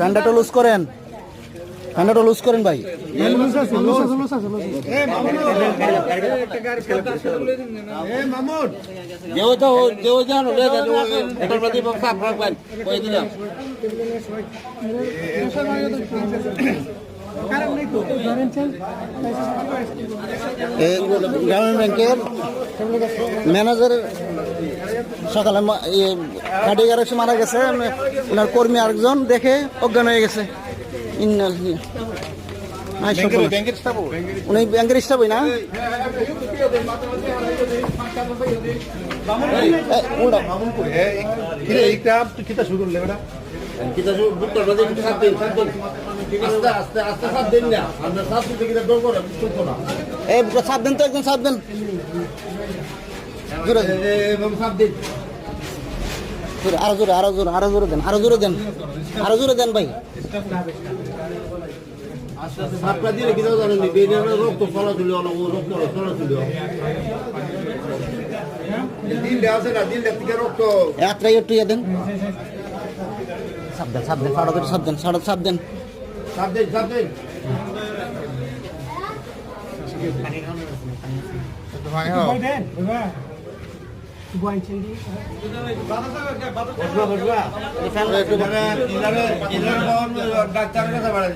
ফ্যানটা লুজ করেন। ফ্যানটা লুজ করেন ভাই। যেও গ্রামীণ ব্যাংকের ম্যানেজার সকালে গাড়ি গ্যারেজে মারা গেছে ওনার কর্মী আরেকজন দেখে অজ্ঞান হয়ে গেছে ইন্নাল। উনি ব্যাংকের স্টাফই না? দিন তো একদম দিন। আরও জোরে আরও জোরে আরও জোরে দেন আরও জোরে দেন। আরও জোরে দেন ভাই। সাপটা দিলে কিটাও জানেন বেরিয়ে রক্ত চলা তুলি অনেক রক্ত চলা তুলি। দিলটা আছে না দিলটা থেকে রক্ত। একটা একটু ইয়ে দেন। দেন দেন সাড়া সাপ দেন সাড়া সাপ দিন ডাক্তারের কাছে বাড়া